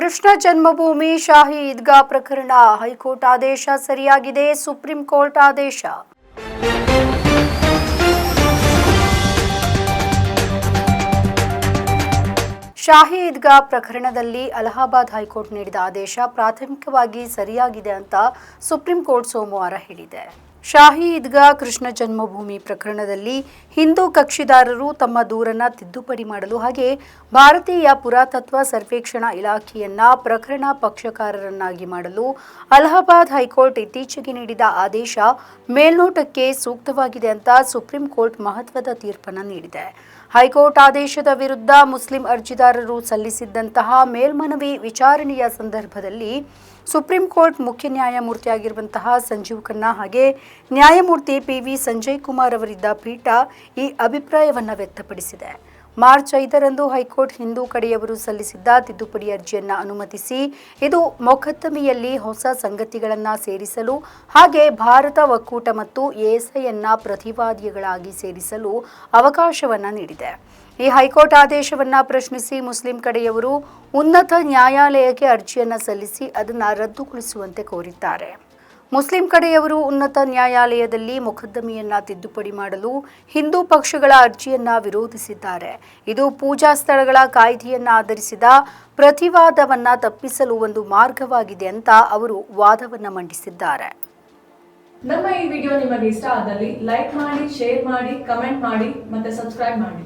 ಕೃಷ್ಣ ಜನ್ಮಭೂಮಿ ಶಾಹಿ ಈದ್ಗಾ ಪ್ರಕರಣ. ಹೈಕೋರ್ಟ್ ಆದೇಶ ಸರಿಯಾಗಿದೆ. ಸುಪ್ರೀಂ ಕೋರ್ಟ್ ಆದೇಶ. ಶಾಹಿ ಈದ್ಗಾ ಪ್ರಕರಣದಲ್ಲಿ ಅಲಹಾಬಾದ್ ಹೈಕೋರ್ಟ್ ನೀಡಿದ ಆದೇಶ ಪ್ರಾಥಮಿಕವಾಗಿ ಸರಿಯಾಗಿದೆ ಅಂತ ಸುಪ್ರೀಂ ಕೋರ್ಟ್ ಸೋಮವಾರ ಹೇಳಿದೆ. ಶಾಹಿ ಈದ್ಗಾ ಕೃಷ್ಣ ಜನ್ಮಭೂಮಿ ಪ್ರಕರಣದಲ್ಲಿ ಹಿಂದೂ ಕಕ್ಷಿದಾರರು ತಮ್ಮ ದೂರನ್ನ ತಿದ್ದುಪಡಿ ಮಾಡಲು ಹಾಗೆ ಭಾರತೀಯ ಪುರಾತತ್ವ ಸರ್ವೇಕ್ಷಣಾ ಇಲಾಖೆಯನ್ನ ಪ್ರಕರಣ ಪಕ್ಷಕಾರರನ್ನಾಗಿ ಮಾಡಲು ಅಲಹಾಬಾದ್ ಹೈಕೋರ್ಟ್ ಇತ್ತೀಚೆಗೆ ನೀಡಿದ ಆದೇಶ ಮೇಲ್ನೋಟಕ್ಕೆ ಸೂಕ್ತವಾಗಿದೆ ಅಂತ ಸುಪ್ರೀಂ ಕೋರ್ಟ್ ಮಹತ್ವದ ತೀರ್ಪನ್ನು ನೀಡಿದೆ. ಹೈಕೋರ್ಟ್ ಆದೇಶದ ವಿರುದ್ಧ ಮುಸ್ಲಿಂ ಅರ್ಜಿದಾರರು ಸಲ್ಲಿಸಿದ್ದಂತಹ ಮೇಲ್ಮನವಿ ವಿಚಾರಣೆಯ ಸಂದರ್ಭದಲ್ಲಿ ಸುಪ್ರೀಂ ಕೋರ್ಟ್ ಮುಖ್ಯ ನ್ಯಾಯಮೂರ್ತಿಯಾಗಿರುವಂತಹ ಸಂಜೀವ್ ಖನ್ನಾ ಹಾಗೆ ನ್ಯಾಯಮೂರ್ತಿ ಪಿ ವಿ ಸಂಜಯ್ ಕುಮಾರ್ ಅವರಿದ್ದ ಪೀಠ ಈ ಅಭಿಪ್ರಾಯವನ್ನು ವ್ಯಕ್ತಪಡಿಸಿದೆ. ಮಾರ್ಚ್ ಐದರಂದು ಹೈಕೋರ್ಟ್ ಹಿಂದೂ ಕಡೆಯವರು ಸಲ್ಲಿಸಿದ್ದ ತಿದ್ದುಪಡಿ ಅರ್ಜಿಯನ್ನು ಅನುಮತಿಸಿ ಇದು ಮೊಕದ್ದಮೆಯಲ್ಲಿ ಹೊಸ ಸಂಗತಿಗಳನ್ನು ಸೇರಿಸಲು ಹಾಗೆ ಭಾರತ ಒಕ್ಕೂಟ ಮತ್ತು ಎಎಸ್ಐಯನ್ನು ಪ್ರತಿವಾದಿಗಳಾಗಿ ಸೇರಿಸಲು ಅವಕಾಶವನ್ನು ನೀಡಿದೆ. ಈ ಹೈಕೋರ್ಟ್ ಆದೇಶವನ್ನು ಪ್ರಶ್ನಿಸಿ ಮುಸ್ಲಿಂ ಕಡೆಯವರು ಉನ್ನತ ನ್ಯಾಯಾಲಯಕ್ಕೆ ಅರ್ಜಿಯನ್ನು ಸಲ್ಲಿಸಿ ಅದನ್ನು ರದ್ದುಗೊಳಿಸುವಂತೆ ಕೋರಿದ್ದಾರೆ. ಮುಸ್ಲಿಂ ಕಡೆಯವರು ಉನ್ನತ ನ್ಯಾಯಾಲಯದಲ್ಲಿ ಮೊಕದ್ದಮೆಯನ್ನ ತಿದ್ದುಪಡಿ ಮಾಡಲು ಹಿಂದೂ ಪಕ್ಷಗಳ ಅರ್ಜಿಯನ್ನ ವಿರೋಧಿಸಿದ್ದಾರೆ. ಇದು ಪೂಜಾ ಸ್ಥಳಗಳ ಕಾಯ್ದೆಯನ್ನ ಆಧರಿಸಿದ ಪ್ರತಿವಾದವನ್ನ ತಪ್ಪಿಸಲು ಒಂದು ಮಾರ್ಗವಾಗಿದೆ ಅಂತ ಅವರು ವಾದವನ್ನ ಮಂಡಿಸಿದ್ದಾರೆ. ನಮ್ಮ ಈ ವಿಡಿಯೋ ನಿಮಗೆ ಇಷ್ಟ ಆದಲ್ಲಿ ಲೈಕ್ ಮಾಡಿ, ಶೇರ್ ಮಾಡಿ, ಕಮೆಂಟ್ ಮಾಡಿ ಮತ್ತೆ ಸಬ್ಸ್ಕ್ರೈಬ್ ಮಾಡಿ.